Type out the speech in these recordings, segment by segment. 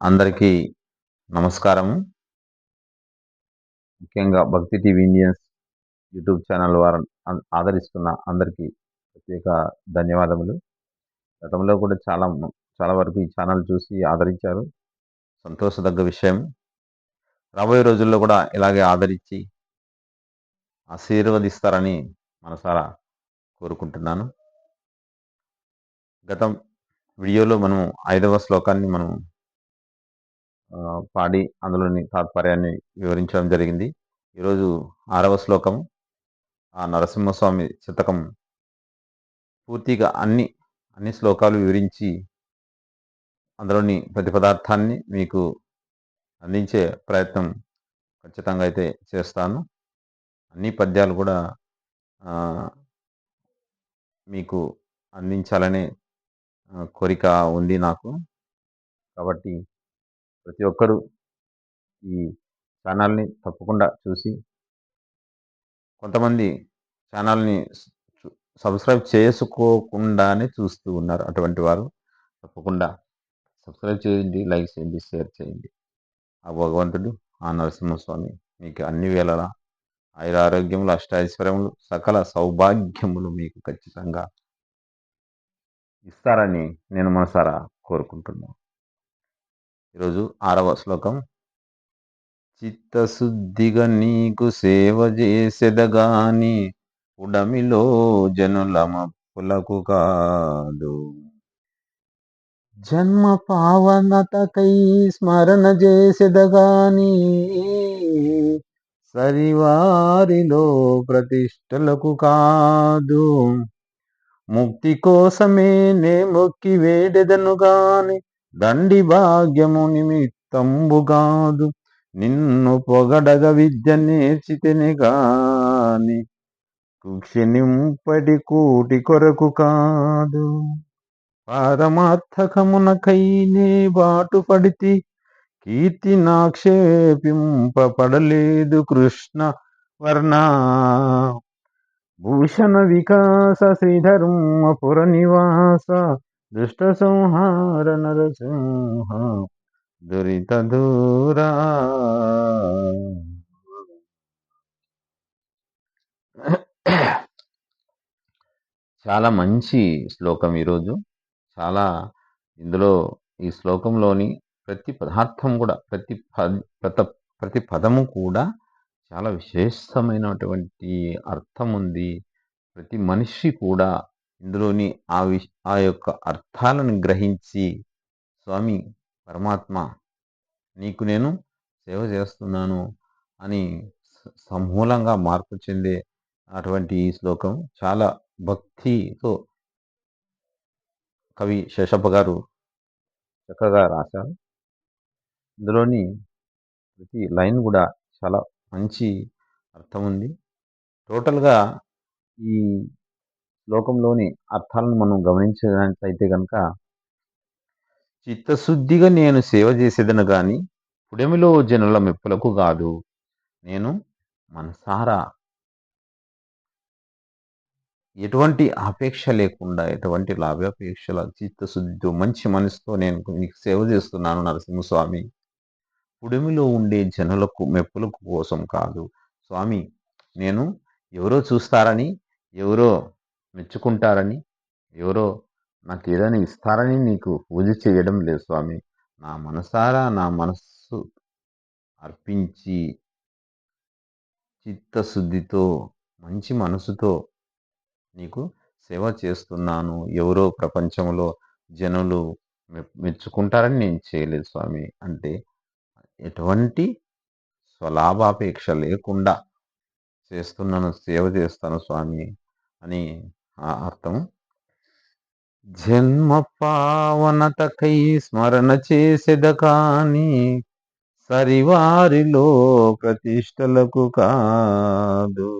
అందరికీ నమస్కారము. ముఖ్యంగా భక్తి టీవీ ఇండియన్స్ యూట్యూబ్ ఛానల్ వారు ఆదరిస్తున్న అందరికీ ప్రత్యేక ధన్యవాదములు. గతంలో కూడా చాలా చాలా వరకు ఈ ఛానల్ చూసి ఆదరించారు. సంతోషదగ్గ విషయం. రాబోయే రోజుల్లో కూడా ఇలాగే ఆదరించి ఆశీర్వదిస్తారని మనసారా కోరుకుంటున్నాను. గతం వీడియోలో మనం ఐదవ శ్లోకాన్ని మనం పాడి అందులోని తాత్పర్యాన్ని వివరించడం జరిగింది. ఈరోజు ఆరవ శ్లోకం ఆ నరసింహస్వామి శతకం పూర్తిగా అన్ని అన్ని శ్లోకాలు వివరించి అందులోని ప్రతి పదార్థాన్ని మీకు అందించే ప్రయత్నం ఖచ్చితంగా అయితే చేస్తాను. అన్ని పద్యాలు కూడా మీకు అందించాలనే కోరిక ఉంది నాకు. కాబట్టి ప్రతి ఒక్కరూ ఈ ఛానల్ని తప్పకుండా చూసి కొంతమంది ఛానల్ని సబ్స్క్రైబ్ చేసుకోకుండానే చూస్తూ ఉన్నారు అటువంటి వారు. తప్పకుండా సబ్స్క్రైబ్ చేయండి లైక్ చేయండి షేర్ చేయండి. ఆ భగవంతుడు ఆ నరసింహస్వామి మీకు అన్ని వేళలా ఆయుర ఆరోగ్యములు అష్టాైశ్వర్యములు సకల సౌభాగ్యములు మీకు ఖచ్చితంగా ఇస్తారని నేను మనసారా కోరుకుంటున్నాను. ఈరోజు ఆరవ శ్లోకం. చిత్తశుద్ధిగా నీకు సేవ చేసెదగాని ఉడమిలో జనులమ పులకు కాదు. జన్మ పావనతకై స్మరణ చేసెదగాని సరివారిలో ప్రతిష్టలకు కాదు. ముక్తి కోసమే నే మొక్కి వేడెదను గాని దండి భాగ్యము నిమిత్తంబుగాదు నిన్ను పొగడగ విద్య నేర్చితేనే గాని కుక్షినింపటి కూటి కొరకు కాదు. పారమార్థకమునకైనే బాటు పడితి కీర్తి నాక్షేపింపబడలేదు కృష్ణ వర్ణ. భూషణ వికాస శ్రీధర్మపుర నివాస దుష్ట సంహార నరసింహ దురిత దూరా. చాలా మంచి శ్లోకం ఈరోజు. చాలా ఇందులో ఈ శ్లోకంలోని ప్రతి పదార్థం కూడా ప్రతి పద ప్రత ప్రతి పదము కూడా చాలా విశేషమైనటువంటి అర్థం ఉంది ప్రతి మనిషి కూడా ఇందులోని ఆ విష్ ఆ యొక్క అర్థాలను గ్రహించి స్వామి పరమాత్మ నీకు నేను సేవ చేస్తున్నాను అని సమూలంగా మార్పు చెందే అటువంటి ఈ శ్లోకం చాలా భక్తితో కవి శేషప్ప గారు చక్కగా రాశారు. ఇందులోని ప్రతి లైన్ కూడా చాలా మంచి అర్థం ఉంది టోటల్గా ఈ శ్లోకంలోని అర్థాలను మనం గమనించినట్లయితే కనుక చిత్తశుద్ధిగా నేను సేవ చేసేదను గాని పుడమిలో జనుల మెప్పులకు కాదు నేను మనసారా ఎటువంటి ఆపేక్ష లేకుండా ఎటువంటి లాభాపేక్షల చిత్తశుద్ధితో మంచి మనసుతో నేను నీకు సేవ చేస్తున్నాను నరసింహస్వామి. పుడమిలో ఉండే జనులకు మెప్పులకు కోసం కాదు. స్వామి నేను ఎవరో చూస్తారని ఎవరో మెచ్చుకుంటారని ఎవరో నాకు ఏదైనా ఇస్తారని నీకు పూజ చేయడం లేదు స్వామి. నా మనసారా నా మనస్సు అర్పించి చిత్తశుద్ధితో మంచి మనసుతో నీకు సేవ చేస్తున్నాను. ఎవరో ప్రపంచంలో జనులు మె- మెచ్చుకుంటారని నేను చేయలేదు స్వామి. అంటే ఎటువంటి స్వలాభాపేక్ష లేకుండా చేస్తున్నాను సేవ చేస్తాను స్వామి అని ఆ అర్థం? జన్మ పావనతకై స్మరణ చేసేద కాని సరివారిలో ప్రతిష్టలకు కాదు.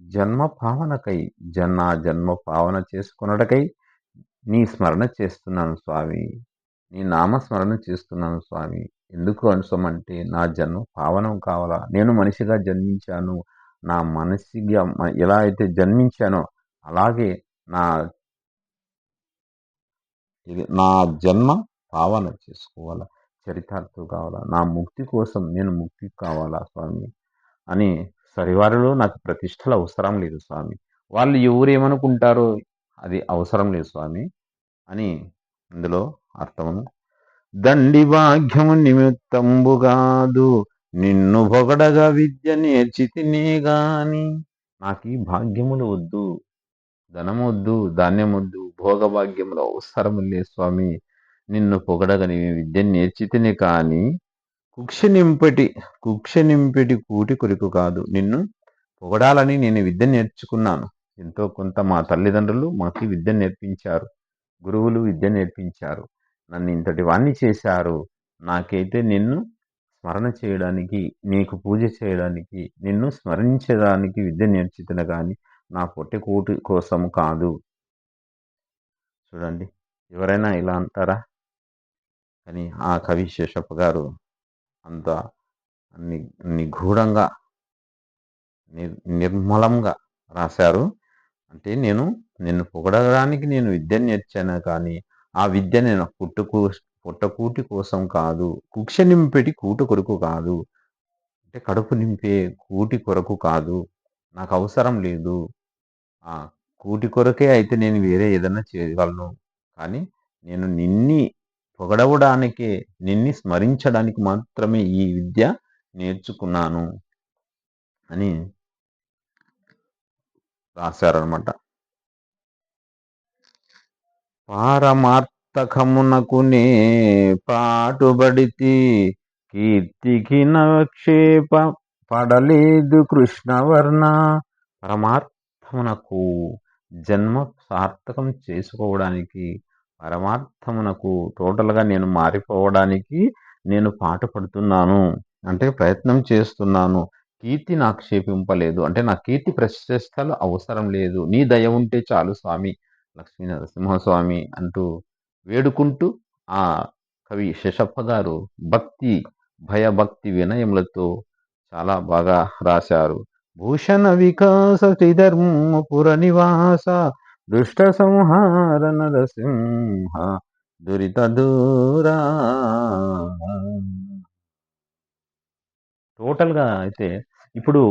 జన్మ పావనకై జన్న జన్మ పావన చేసుకున్నటకై నీ స్మరణ చేస్తున్నాను స్వామి. నీ నామస్మరణ చేస్తున్నాను స్వామి. ఎందుకు అంశమంటే నా జన్మ పావనం కావాలా? నేను మనిషిగా జన్మించాను. నా మనసిగా ఎలా అయితే జన్మించానో అలాగే నా ఇది- నా జన్మ పావన చేసుకోవాలా చరితార్థులు కావాలా నా ముక్తి కోసం నేను ముక్తి కావాలా స్వామి అని సరివారిలో నాకు ప్రతిష్టలు అవసరం లేదు స్వామి. వాళ్ళు ఎవరు ఏమనుకుంటారో అది అవసరం లేదు స్వామి అని ఇందులో అర్థము దండి భాగ్యము నిమిత్తంబుగాదు నిన్ను పొగడగా విద్య నేర్చితినే గాని. నాకు ఈ భాగ్యములు వద్దు. ధనమొద్దు ధాన్యమొద్దు భోగభాగ్యములు అవసరం లే స్వామి. నిన్ను పొగడగని విద్య నేర్చితినే కానీ కుక్ష నింపటి కుక్ష నింపటి కూటి కొరకు కాదు. నిన్ను పొగడాలని నేను విద్య నేర్చుకున్నాను. ఎంతో కొంత మా తల్లిదండ్రులు మాకు విద్య నేర్పించారు. గురువులు విద్య నేర్పించారు. నన్ను ఇంతటి వాణ్ణి చేశారు. నాకైతే నిన్ను స్మరణ చేయడానికి నీకు పూజ చేయడానికి నిన్ను స్మరించడానికి విద్య నేర్చుతున్న కానీ నా పొట్టె కూటి కోసం కాదు. చూడండి. ఎవరైనా ఇలా అంటారా? కానీ ఆ కవి శేషప్ప గారు అంత ని నిగూఢంగా నిర్ నిర్మలంగా రాశారు. అంటే నేను నిన్ను పొగడడానికి నేను విద్య నేర్చాను కానీ ఆ విద్య నేను పుట్టుకు పుట్టకూటి కోసం కాదు. కుక్ష నింపెటి కూటు కొరకు కాదు. అంటే కడుపు నింపే కూటి కొరకు కాదు. నాకు అవసరం లేదు కూటి కొరకే అయితే నేను వేరే ఏదైనా చేయగలను. కానీ నేను నిన్ని పొగడవడానికే నిన్ని స్మరించడానికి మాత్రమే ఈ విద్య నేర్చుకున్నాను అని రాశారనమాట పారమార్థకమునకునే పాటుబడితి కీర్తికి నక్షేప పడలేదు కృష్ణవర్ణ. పరమార్థమునకు జన్మ సార్థకం చేసుకోవడానికి పరమార్థమునకు టోటల్గా నేను మారిపోవడానికి నేను పాట పడుతున్నాను అంటే ప్రయత్నం చేస్తున్నాను. కీర్తి నాక్షేపింపలేదు అంటే నా కీర్తి ప్రతిష్టలు అవసరం లేదు. నీ దయ ఉంటే చాలు స్వామి లక్ష్మీ నరసింహస్వామి అంటూ వేడుకుంటూ ఆ కవి శశప్ప గారు భక్తి భయభక్తి వినయములతో చాలా బాగా రాశారు. భూషణ వికాస త్రిధర్మపుర నివాస దుష్ట సంహార నరసింహ దురిత దూరా. టోటల్గా అయితే ఇప్పుడు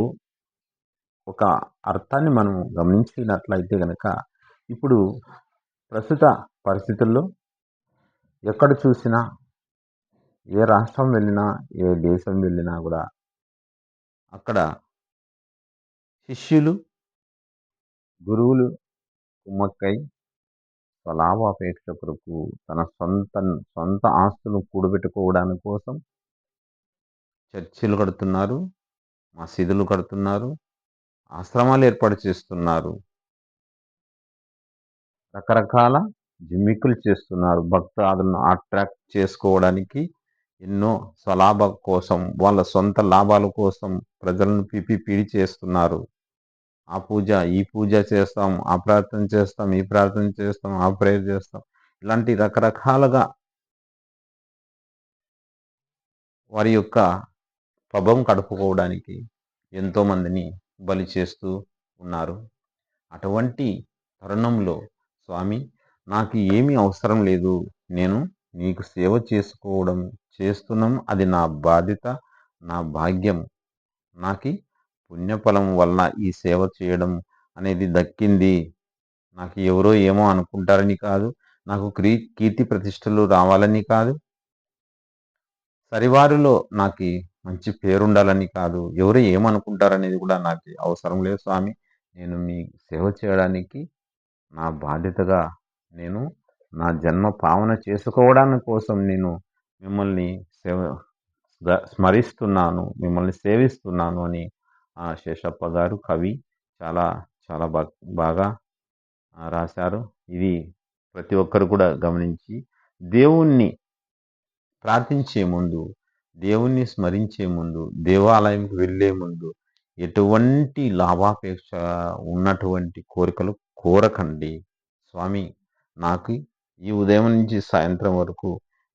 ఒక అర్థాన్ని మనం గమనించినట్లయితే కనుక ఇప్పుడు ప్రస్తుత పరిస్థితుల్లో ఎక్కడ చూసినా ఏ రాష్ట్రం వెళ్ళినా ఏ దేశం వెళ్ళినా కూడా అక్కడ శిష్యులు గురువులు కుమ్మక్కై స్వలాభాపేక్ష కొరకు తన సొంత సొంత ఆస్తులు కూడబెట్టుకోవడానికి కోసం చర్చిలు కడుతున్నారు మసీదులు కడుతున్నారు ఆశ్రమాలు ఏర్పాటు చేస్తున్నారు. రకరకాల జిమ్మిక్కులు చేస్తున్నారు. భక్తాదులను అట్రాక్ట్ చేసుకోవడానికి ఎన్నో స్వలాభ కోసం వాళ్ళ సొంత లాభాల కోసం ప్రజలను పిపి పీడి చేస్తున్నారు. ఆ పూజ ఈ పూజ చేస్తాం ఆ ప్రార్థన చేస్తాం ఈ ప్రార్థన చేస్తాం ఆ ప్రేయర్ చేస్తాం. ఇలాంటి రకరకాలుగా వారి యొక్క పబం కడుపుకోవడానికి ఎంతోమందిని బలి చేస్తూ ఉన్నారు. అటువంటి తరుణంలో స్వామి నాకు ఏమీ అవసరం లేదు. నేను నీకు సేవ చేసుకోవడం చేస్తున్నాం. అది నా బాధ్యత నా భాగ్యం. నాకు పుణ్యఫలం వల్ల ఈ సేవ చేయడం అనేది దక్కింది. నాకు ఎవరో ఏమో అనుకుంటారని కాదు. నాకు క్రీ కీర్తి ప్రతిష్టలు రావాలని కాదు. సరివారిలో నాకు మంచి పేరుండాలని కాదు. ఎవరు ఏమనుకుంటారనేది కూడా నాకు అవసరం లేదు స్వామి. నేను మీ సేవ చేయడానికి నా బాధ్యతగా నేను నా జన్మ పావన చేసుకోవడానికి కోసం నేను మిమ్మల్ని సేవ స్మరిస్తున్నాను మిమ్మల్ని సేవిస్తున్నాను అని ఆ శేషప్ప గారు కవి చాలా చాలా బాగా రాశారు. ఇది ప్రతి ఒక్కరు కూడా గమనించి దేవుణ్ణి ప్రార్థించే ముందు దేవుణ్ణి స్మరించే ముందు దేవాలయంకి వెళ్ళే ముందు ఎటువంటి లాభాపేక్ష ఉన్నటువంటి కోరికలు కోరకండి. స్వామి నాకు ఈ ఉదయం నుంచి సాయంత్రం వరకు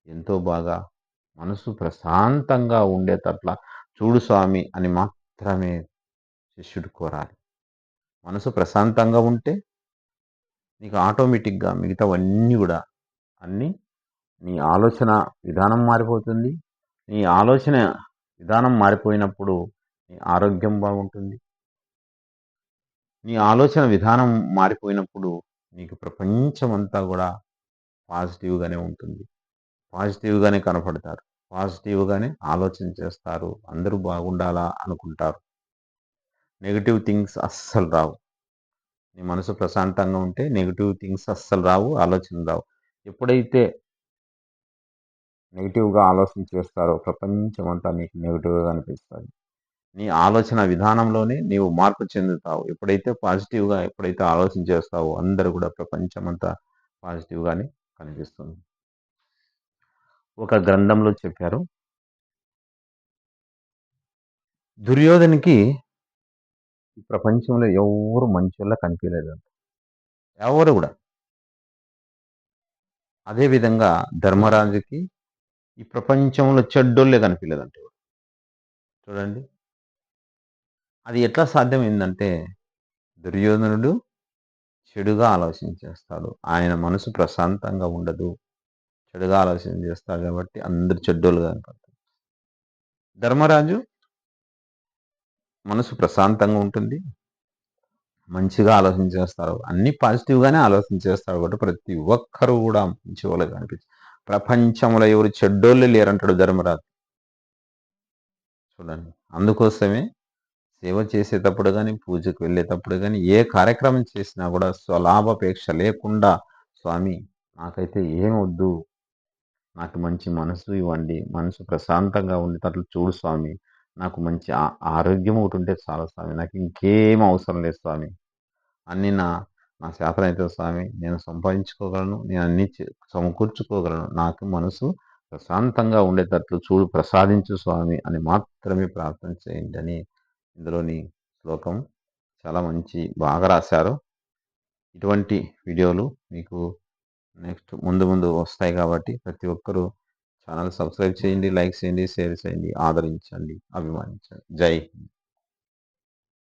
ఎంతో బాగా మనసు ప్రశాంతంగా ఉండేటట్ల చూడు స్వామి అని మాత్రమే శిష్యుడు కోరాలి. మనసు ప్రశాంతంగా ఉంటే నీకు ఆటోమేటిక్గా మిగతావన్నీ కూడా అన్నీ నీ ఆలోచన విధానం మారిపోతుంది. నీ ఆలోచన విధానం మారిపోయినప్పుడు నీ ఆరోగ్యం బాగుంటుంది. నీ ఆలోచన విధానం మారిపోయినప్పుడు నీకు ప్రపంచం అంతా కూడా పాజిటివ్గానే ఉంటుంది. పాజిటివ్గానే కనపడతారు. పాజిటివ్గానే ఆలోచన చేస్తారు. అందరూ బాగుండాలా అనుకుంటారు. నెగిటివ్ థింగ్స్ అస్సలు రావు. నీ మనసు ప్రశాంతంగా ఉంటే నెగిటివ్ థింగ్స్ అస్సలు రావు ఆలోచన రావు. ఎప్పుడైతే నెగిటివ్గా ఆలోచన చేస్తారో ప్రపంచం అంతా నీకు నెగిటివ్గా అనిపిస్తుంది నీ ఆలోచన విధానంలోనే నీవు మార్పు చెందుతావు. ఎప్పుడైతే పాజిటివ్గా ఎప్పుడైతే ఆలోచన చేస్తావో అందరూ కూడా ప్రపంచం అంతా పాజిటివ్గానే కనిపిస్తుంది. ఒక గ్రంథంలో చెప్పారు. దుర్యోధనికి ఈ ప్రపంచంలో ఎవరు మంచోళ్ళ కనిపించలేదంట ఎవరు కూడా. అదేవిధంగా ధర్మరాజుకి ఈ ప్రపంచంలో చెడ్డోళ్ళే కనిపించలేదంట చూడండి. అది ఎట్లా సాధ్యమైందంటే దుర్యోధనుడు చెడుగా ఆలోచించేస్తాడు ఆయన మనసు ప్రశాంతంగా ఉండదు. చెడుగా ఆలోచన చేస్తారు కాబట్టి అందరు చెడ్డోళ్ళుగా కనపడతారు ధర్మరాజు మనసు ప్రశాంతంగా ఉంటుంది. మంచిగా ఆలోచన చేస్తారు. అన్ని పాజిటివ్గానే ఆలోచన చేస్తారు కాబట్టి ప్రతి ఒక్కరు కూడా మంచి వాళ్ళు అనిపించి ప్రపంచంలో ఎవరు చెడ్డోళ్ళు లేరంటాడు ధర్మరాజు. చూడండి. అందుకోసమే సేవ చేసేటప్పుడు కానీ పూజకు వెళ్ళేటప్పుడు కానీ ఏ కార్యక్రమం చేసినా కూడా స్వలాభాపేక్ష లేకుండా స్వామి నాకైతే ఏమొద్దు. నాకు మంచి మనసు ఇవ్వండి. మనసు ప్రశాంతంగా ఉండేటట్లు చూడు స్వామి. నాకు మంచి ఆ- ఆరోగ్యం ఒకటి ఉంటే చాలు స్వామి. నాకు ఇంకేం అవసరం లేదు స్వామి. అన్నీ నా నా చేతనైతే స్వామి నేను సంపాదించుకోగలను నేను అన్ని సమకూర్చుకోగలను. నాకు మనసు ప్రశాంతంగా ఉండేటట్లు చూడు ప్రసాదించు స్వామి అని మాత్రమే ప్రార్థన చేయండి అని ఇందులోని శ్లోకం చాలా మంచి బాగా రాశారు. ఇటువంటి వీడియోలు మీకు నెక్స్ట్ ముందు ముందు వస్తాయి కాబట్టి ప్రతి ఒక్కరూ ఛానల్ సబ్స్క్రైబ్ చేయండి లైక్ చేయండి షేర్ చేయండి ఆదరించండి అభిమానించండి. జై హింద్.